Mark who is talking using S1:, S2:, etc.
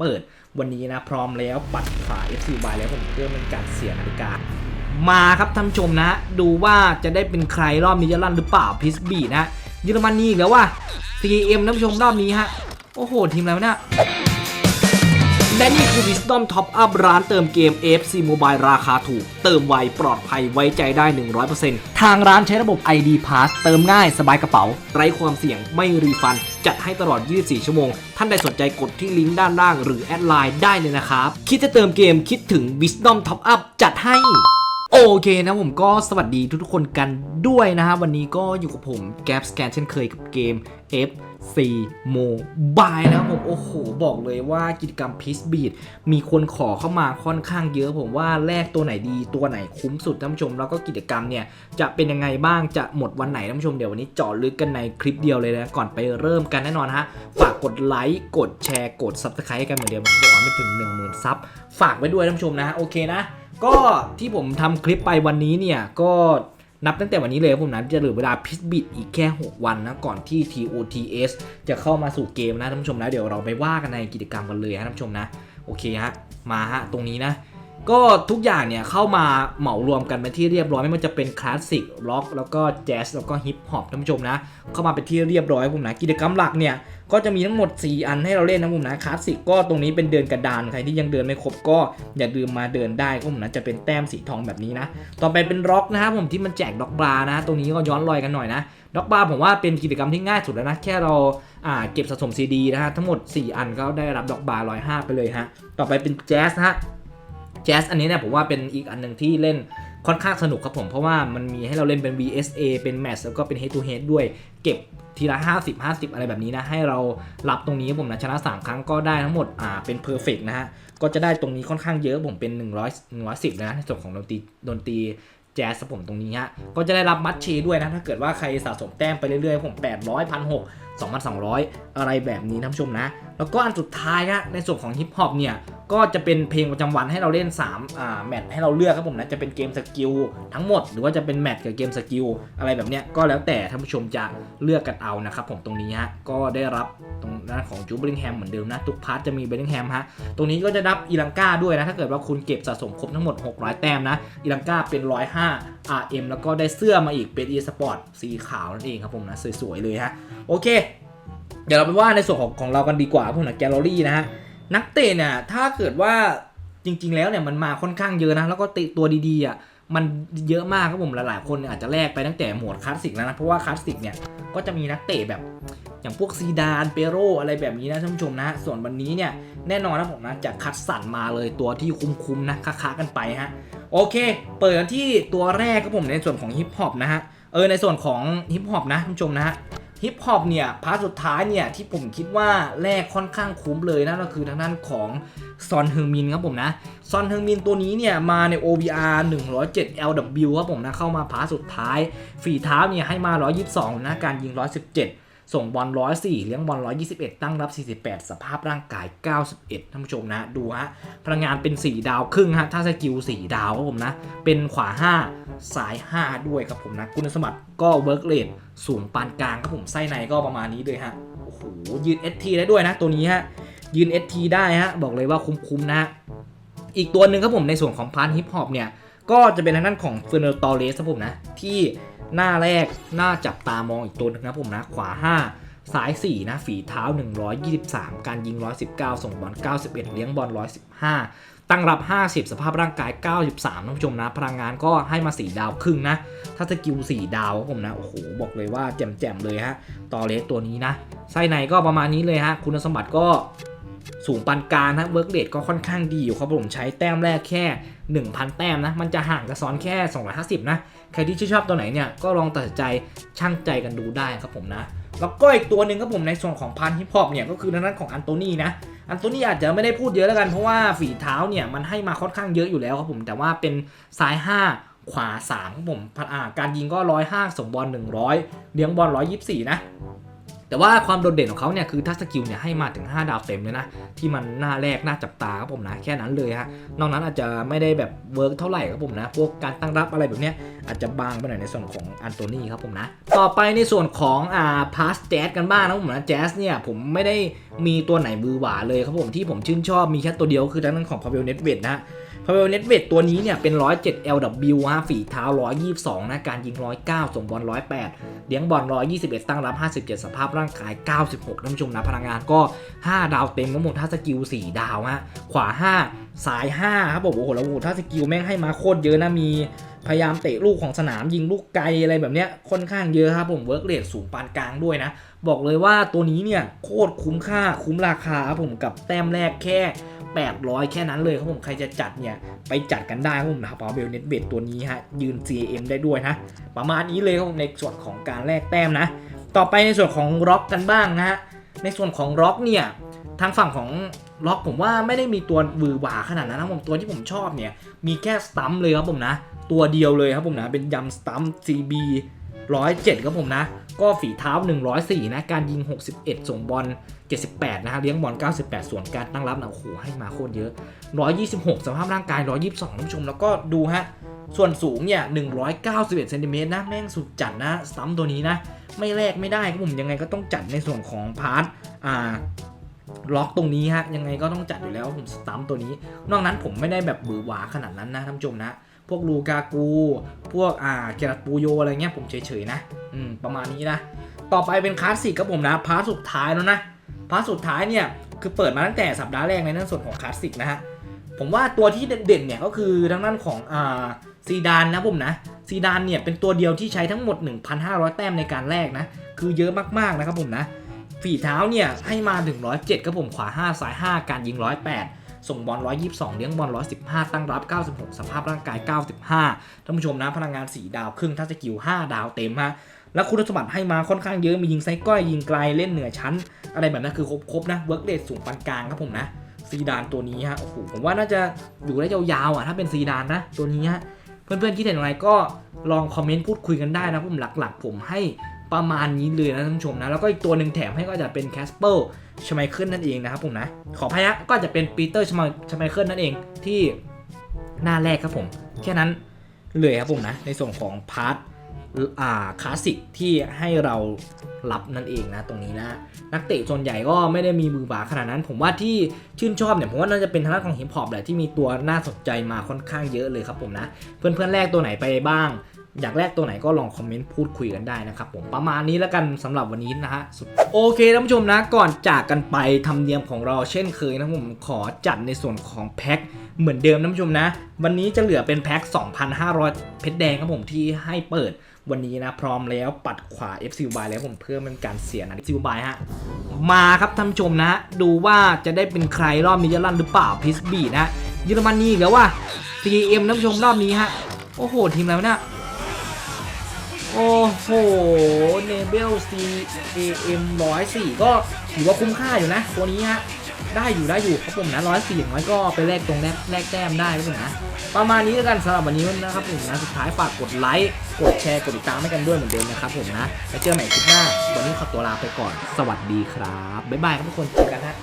S1: เปิดวันนี้นะพร้อมแล้วปัดฝา FC y แล้วผมเพื่อเป็นการเสียนาฬิกา มาครับท่านชมนะ ดูว่าจะได้เป็นใครรอบนี้จะลั่นหรือเปล่าพิสบีนะเยอรมนีอีกแล้วว่า CM ท่านชมรอบนี้ฮะ โอ้โห ทีมอะไรวะเนี่ย และนี่คือ Wisdom Top Up ร้านเติมเกม FC Mobile ราคาถูก เติมไว ปลอดภัยไว้ใจได้ 100%ทางร้านใช้ระบบ ID Pass เติมง่ายสบายกระเป๋า ไร้ความเสี่ยงไม่รีฟัน จัดให้ตลอด 24 ชั่วโมง ท่านใดสนใจกดที่ลิงก์ด้านล่าง หรือแอดไลน์ได้เลยนะครับ คิดจะเติมเกมคิดถึง Wisdom Top Up จัดให้โอเคนะผมก็สวัสดีทุกๆคนกันด้วยนะฮะวันนี้ก็อยู่กับผมแก p สแกนเช่นเคยกับเกม FC Mobile นะครับผมโอ้โห บอกเลยว่ากิจกรรม p i s Beat มีคนขอเข้ามาค่อนข้างเยอะ ผมว่าแลกตัวไหนดีตัวไหนคุ้มสุดท่านผู้ชม แล้วก็กิจกรรมเนี่ย จะเป็นยังไงบ้างจะหมดวันไหนท่านผู้ชมเดี๋ยววันนี้เจาะลึกกันในคลิปเดียวเลยนะ ก่อนไปเริ่มกันแน่นอนฮะฝากกดไลค์กดแชร์กด Subscribe ให้กันเหมือนเดิมบอกว่าไม่ถึง 10,000ซับฝากไว้ด้วยท่านผู้ชมนะโอเคนะก็ที่ผมทำคลิปไปวันนี้เนี่ยก็ นับตั้งแต่วันนี้เลยครับผมนะจะเหลือเวลาพิสบิดอีกแค่ 6 วันนะก่อนที่ TOTS จะเข้ามาสู่เกมนะท่านผู้ชมนะเดี๋ยวเราไปว่ากันในกิจกรรมกันเลยนะท่านผู้ชมนะโอเคฮะมาฮะตรงนี้นะ ก็ทุกอย่างเนี่ยเข้ามาเหมารวมกันเป็นที่เรียบร้อยไม่ว่าจะเป็นคลาสสิกร็อกแล้วก็แจ๊สแล้วก็ฮิปฮอปท่านผู้ชมนะเข้ามาเป็นที่เรียบร้อยผมนะกิจกรรมหลักเนี่ยก็จะมีทั้งหมด 4 อันให้เราเล่นนะผมนะคลาสสิกก็ตรงนี้เป็นเดินกระดานใครที่ยังเดินไม่ครบก็อย่าลืมมาเดินได้ก็ผมนะจะเป็นแต้มสีทองแบบนี้นะต่อไปเป็นร็อกนะครับผมที่มันแจกด็อกบารานะตรงนี้ก็ย้อนรอยกันหน่อยนะด็อกบาราผมว่าเป็นกิจกรรมที่ง่ายสุดแล้วนะแค่เราอ่าเก็บสะสมซีดีนะฮะทั้งหมด 4 อันก็ได้รับด็อกบราร้อยห้าไปเลยฮะต่อไปเป็นแจ๊สนะฮะ แจ๊สอันนี้เนี่ยผมว่าเป็นอีกอันหนึ่งที่เล่นค่อนข้างสนุกครับผม เพราะว่ามันมีให้เราเล่นเป็น VSA เป็นแมตช์แล้วก็เป็น head to head ด้วยเก็บทีละ 50 50 อะไรแบบนี้นะ ให้เรารับตรงนี้ผมนะชนะ 3 ครั้งก็ได้ทั้งหมดอ่าเป็นเพอร์เฟกนะฮะ ก็จะได้ตรงนี้ค่อนข้างเยอะผมเป็น 100 110 นะ ในส่วนของดนตรีดนตรีแจ๊สผมตรงนี้ฮะ ก็จะได้รับมัดเชด้วยนะ ถ้าเกิดว่าใครสะสมแต้มไปเรื่อยๆ ผม 800 1,600 2,200 อะไรแบบนี้ท่านผู้ชมนะ แล้วก็อันสุดท้ายฮะในส่วนของฮิปฮอปเนี่ย ก็จะเป็นเพลงประจำวันให้เราเล่น3อ่าแมตช์ให้เราเลือกครับผมนะจะเป็นเกมสกิลทั้งหมด หรือว่าจะเป็นแมตช์กับเกมสกิลอะไรแบบเนี้ยก็แล้วแต่ท่านผู้ชมจะเลือกกันเอานะครับผมตรงนี้ฮะก็ได้รับตรงด้านของจูเบลิงแฮมเหมือนเดิมนะทุกพาร์ทจะมีเบลิงแฮมฮะตรงนี้ก็จะรับอีลังกาด้วยนะถ้าเกิดว่าคุณเก็บสะสมครบทั้งหมด 600 แต้มนะอีลังกาเป็น 105 RM แล้วก็ได้เสื้อมาอีกเป็น e sport สีขาวนั่นเองครับผมนะสวยๆเลยฮะโอเค เดี๋ยวเราไปว่าในส่วนของของเรากันดีกว่าพวกนักแกลเลอรี่นะฮะ นักเตะเนี่ยถ้าเกิดว่าจริง ๆ แล้วเนี่ยมันมาค่อนข้างเยอะนะแล้วก็เตะตัวดีๆอะมันเยอะมากครับผมหลายๆคนเนี่ยอาจจะแลกไปตั้งแต่หมวดคลาสสิกแล้วนะเพราะว่าคลาสสิกเนี่ยก็จะมีนักเตะแบบอย่างพวกซีดานเปโรอะไรแบบนี้นะท่านผู้ชมนะ ส่วนวันนี้เนี่ยแน่นอนนะผมนะจะคัดสรรมาเลยตัวที่คุ้มๆนะค้าๆกันไปฮะโอเค เปิดกันที่ตัวแรกครับผมในส่วนของฮิปฮอปนะฮะเออในส่วนของฮิปฮอปนะท่านผู้ชมนะฮะ ฮิปฮอปเนี่ยพาร์ทสุดท้ายเนี่ยที่ผมคิดว่าแลกค่อนข้างคุ้มเลยนะก็คือทางด้านของซอนเฮงมินครับผมนะซอนเฮงมินตัวนี้เนี่ยมาใน OBR 107 LW ครับผมนะเข้ามาพาร์ทสุดท้ายฝีเท้าเนี่ยให้มา 122 นะการยิง 117 ส่งบอล104 เลี้ยงบอล121 ตั้งรับ 48 สภาพร่างกาย 91 ท่านผู้ชมนะ ดูฮะ พลังงานเป็น 4 ดาวครึ่งฮะ ถ้าสกิล 4 ดาวครับผมนะ เป็นขวา5ซ้าย 5 ด้วยครับผมนะ คุณสมบัติก็เวิร์กเลทสูงปานกลางครับผมไส้ในก็ประมาณนี้เลยฮะ โอ้โห ยืน ST ได้ด้วยนะตัวนี้ฮะ ยืน ST ได้ฮะ บอกเลยว่าคุ้มๆนะฮะอีกตัวหนึ่งครับผมในส่วนของพาร์ทฮิปฮอปเนี่ย ก็จะเป็นทางด้านของเฟอร์เนตอเรสครับผมนะ ที่ หน้าแรกหน้าจับตามองอีกตัวนึงนะผมนะขวา 5 ซ้าย 4 นะ ฝีเท้า 123 การยิง 119 ส่งบอล 91 เลี้ยงบอล 115 ตั้งรับ 50 สภาพร่างกาย 93ท่านผู้ชมนะ พลังงานก็ให้มา 4 ดาวครึ่งนะ ถ้าสกิล 4 ดาวครับผมนะ โอ้โห บอกเลยว่าแจ่มๆเลยฮะ ตอเลสตัวนี้นะ ไส้ในก็ประมาณนี้เลยฮะ คุณสมบัติก็ สูงปานกลางนะเวิร์กเดทก็ค่อนข้างดีอยู่ครับผมใช้แต้มแรกแค่ 1,000 แต้มนะ มันจะห่างกับซ้อนแค่ 250 นะ ใครที่ชื่นชอบตัวไหนเนี่ย ก็ลองตัดสินใจช่างใจกันดูได้ครับผมนะ แล้วก็อีกตัวหนึ่งครับผมในส่วนของพันฮิปฮอปเนี่ย ก็คือทางด้านของอันโตนีนะอันโตนีอาจจะไม่ได้พูดเยอะแล้วกันเพราะว่าฝีเท้าเนี่ยมันให้มาค่อนข้างเยอะอยู่แล้วครับผมแต่ว่าเป็นซ้าย 5ขวา3ครับผมการยิงก็ 105ส่งบอล 100 เลี้ยงบอล 124 นะ แต่ว่าความโดดเด่นของเขาเนี่ยคือทัชสกิลเนี่ยให้มาถึง 5 ดาวเต็มเลยนะ ที่มันหน้าแรกหน้าจับตาครับผมนะแค่นั้นเลยฮะนอกนั้นอาจจะไม่ได้แบบเวิร์กเท่าไหร่ครับผมนะ พวกการตั้งรับอะไรแบบเนี้ยอาจจะบางไปหน่อยในส่วนของอันโตนี่ครับผมนะ ต่อไปในส่วนของอ่าพาสแจ๊สกันบ้างนะผมนะแจ๊สเนี่ยผมไม่ได้มีตัวไหนมือหวาเลยครับผมที่ผมชื่นชอบมีแค่ตัวเดียวคือทางด้านของพาเวลเน็ตเวดนะ พาเวลเน็ตเวดตัวนี้เนี่ยเป็น 107 LW ฮะฝีเท้า 122 นะ การยิง 109 ส่งบอล 108 เลี้ยงบอล 121 ตั้งรับ 57 สภาพร่างกาย 96ท่านผู้ชมนะ พลังงานก็ 5 ดาวเต็มทั้งหมดถ้าสกิล 4 ดาวฮะขวา 5 สาย 5 ครับผมโอ้โหแล้วโอ้โหถ้าสกิลแม่งให้มาโคตรเยอะนะ มี พยายามเตะลูกของสนามยิงลูกไกลอะไรแบบเนี้ยค่อนข้างเยอะครับผมเวิร์กเรทสูงปานกลางด้วยนะ บอกเลยว่าตัวนี้เนี่ยโคตรคุ้มค่าคุ้มราคาครับผมกับแต้มแรกแค่ 800 แค่นั้นเลยครับผมใครจะจัดเนี่ยไปจัดกันได้ครับผมนะครับเอาเบลเน็ตเบดตัวนี้ฮะยืน CM ได้ด้วยนะ ประมาณนี้เลยครับผมในส่วนของการแลกแต้มนะ ต่อไปในส่วนของล็อกกันบ้างนะฮะในส่วนของล็อกเนี่ยทางฝั่งของล็อกผมว่าไม่ได้มีตัววือหวาขนาดนั้นนะผมตัวที่ผมชอบเนี่ยมีแค่สตัมเลยครับผมนะ ตัวเดียวเลยครับผมนะเป็นยำสตัมป์ CB 107ครับผมนะ ก็ฝีเท้า 104 นะ การยิง 61 ส่งบอล 78 นะฮะ เลี้ยงบอล 98 ส่วนการตั้งรับนะโอ้โห ให้มาโคตรเยอะ 126 สภาพร่างกาย 122ท่านผู้ชม แล้วก็ดูฮะ ส่วนสูงเนี่ย 191เซนติเมตรนะ แม่งสุดจัดนะสตัมตัวนี้นะ ไม่แลกไม่ได้ครับผม ยังไงก็ต้องจัดในส่วนของพาร์ท อ่าล็อกตรงนี้ฮะ ยังไงก็ต้องจัดอยู่แล้วผมสตัมตัวนี้ นอกนั้นผมไม่ได้แบบบือหวาขนาดนั้นนะท่านผู้ชมนะ พวกลูกากู พวกอ่าเกรัตปูโยอะไรเงี้ยผมเฉยๆนะ อืมประมาณนี้นะ ต่อไปเป็นคลาสสิกครับผมนะ พาร์ทสุดท้ายแล้วนะ พาร์ทสุดท้ายเนี่ยคือเปิดมาตั้งแต่สัปดาห์แรกในนั้นส่วนของคลาสสิกนะฮะ ผมว่าตัวที่เด่นๆเนี่ยก็คือทางด้านของอ่าซีดานนะผมนะ ซีดานเนี่ยเป็นตัวเดียวที่ใช้ทั้งหมด 1,500 แต้มในการแรกนะ คือเยอะมากๆนะครับผมนะ ฝีเท้าเนี่ยให้มาถึง107ครับผมขวา 5 ซ้าย 5 การยิง 108 ส่งบอล122 เลี้ยงบอล115 ตั้งรับ 96 สภาพร่างกาย 95ท่านผู้ชมนะพลังงาน 4 ดาวครึ่งถ้าสกิล 5 ดาวเต็มฮะแล้วคุณสมบัติให้มาค่อนข้างเยอะมียิงไซก้อยยิงไกลเล่นเหนือชั้น อะไรแบบนั้นคือครบๆนะเวิร์กเดทสูงปานกลางครับผมนะซีดานตัวนี้ฮะโอ้โหผมว่าน่าจะอยู่ได้ยาวๆอะถ้าเป็นซีดานนะตัวนี้ฮะเพื่อนๆคิดเห็นอย่างไรก็ลองคอมเมนต์พูดคุยกันได้นะผมหลักๆ ผมให้ ประมาณนี้เลยนะท่านผู้ชมนะ แล้วก็อีกตัวหนึ่งแถมให้ก็จะเป็นแคสเปอร์ชไมเคิลนั่นเองนะครับผมนะ ขอพยักก็จะเป็นปีเตอร์ชไมเคิลนั่นเองที่หน้าแรกครับผม แค่นั้นเลยครับผมนะ ในส่วนของพาร์ทอ่าคลาสสิกที่ให้เรารับนั่นเองนะตรงนี้นะนักเตะส่วนใหญ่ก็ไม่ได้มีมือบาขนาดนั้น ผมว่าที่ชื่นชอบเนี่ยผมว่าน่าจะเป็นทางด้านของฮิปฮอปแหละที่มีตัวน่าสนใจมาค่อนข้างเยอะเลยครับผมนะ เพื่อนๆแรกตัวไหนไปบ้าง อยากแลกตัวไหนก็ลองคอมเมนต์พูดคุยกันได้นะครับผมประมาณนี้แล้วกันสำหรับวันนี้นะฮะโอเคท่านผู้ชมนะก่อนจากกันไปทำเนียมของเราเช่นเคยนะผมขอจัดในส่วนของแพ็คเหมือนเดิมท่านผู้ชมนะ วันนี้จะเหลือเป็นแพ็ค 2,500 เพชรแดงครับผมที่ให้เปิดวันนี้นะพร้อมแล้วปัดขวา FC y แล้วผมเพื่อเป็นการเสียนะ FC y ฮะมาครับท่านผู้ชมนะ ดูว่าจะได้เป็นใครรอบนี้จะลั่นหรือเปล่าพิสบีนะเยอรมนีอีกแล้วว่า CM ท่านผู้ชมรอบนี้ฮะโอ้โหทีมอะไรวะเนี่ย โอ้โหเนเบล C A M 104ก็ถือว่าคุ้มค่าอยู่นะ ตัวนี้ฮะได้อยู่ได้อยู่ครับผมนะ104อย่างน้อยก็ไปแลกตรงแลกแลกแต้มได้ครับผมนะประมาณนี้แล้วกันสำหรับวันนี้นะครับผมนะสุดท้ายฝากกดไลค์กดแชร์กดติดตามให้กันด้วยเหมือนเดิมนะครับผมนะแล้วเจอกันใหม่คลิปหน้า วันนี้ขอตัวลาไปก่อน สวัสดีครับบ๊ายบายครับทุกคนเจอกันฮะ